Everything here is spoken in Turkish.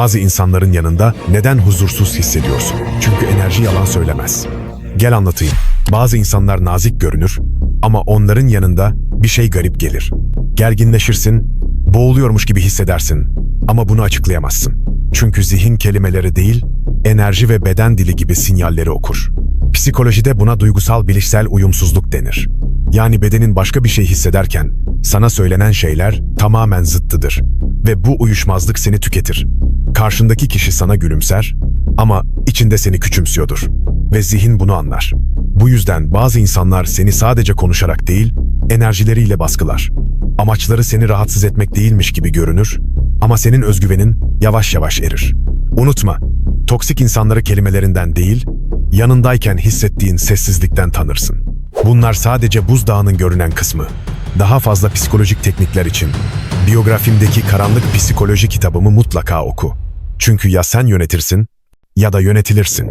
Bazı insanların yanında neden huzursuz hissediyorsun? Çünkü enerji yalan söylemez. Gel anlatayım. Bazı insanlar nazik görünür ama onların yanında bir şey garip gelir. Gerginleşirsin, boğuluyormuş gibi hissedersin ama bunu açıklayamazsın. Çünkü zihin kelimeleri değil, enerji ve beden dili gibi sinyalleri okur. Psikolojide buna duygusal bilişsel uyumsuzluk denir. Yani bedenin başka bir şey hissederken sana söylenen şeyler tamamen zıttıdır ve bu uyuşmazlık seni tüketir. Karşındaki kişi sana gülümser ama içinde seni küçümsüyordur ve zihin bunu anlar. Bu yüzden bazı insanlar seni sadece konuşarak değil, enerjileriyle baskılar. Amaçları seni rahatsız etmek değilmiş gibi görünür ama senin özgüvenin yavaş yavaş erir. Unutma, toksik insanları kelimelerinden değil, yanındayken hissettiğin sessizlikten tanırsın. Bunlar sadece buzdağının görünen kısmı. Daha fazla psikolojik teknikler için biyografimdeki karanlık psikoloji kitabımı mutlaka oku. Çünkü ya sen yönetirsin ya da yönetilirsin.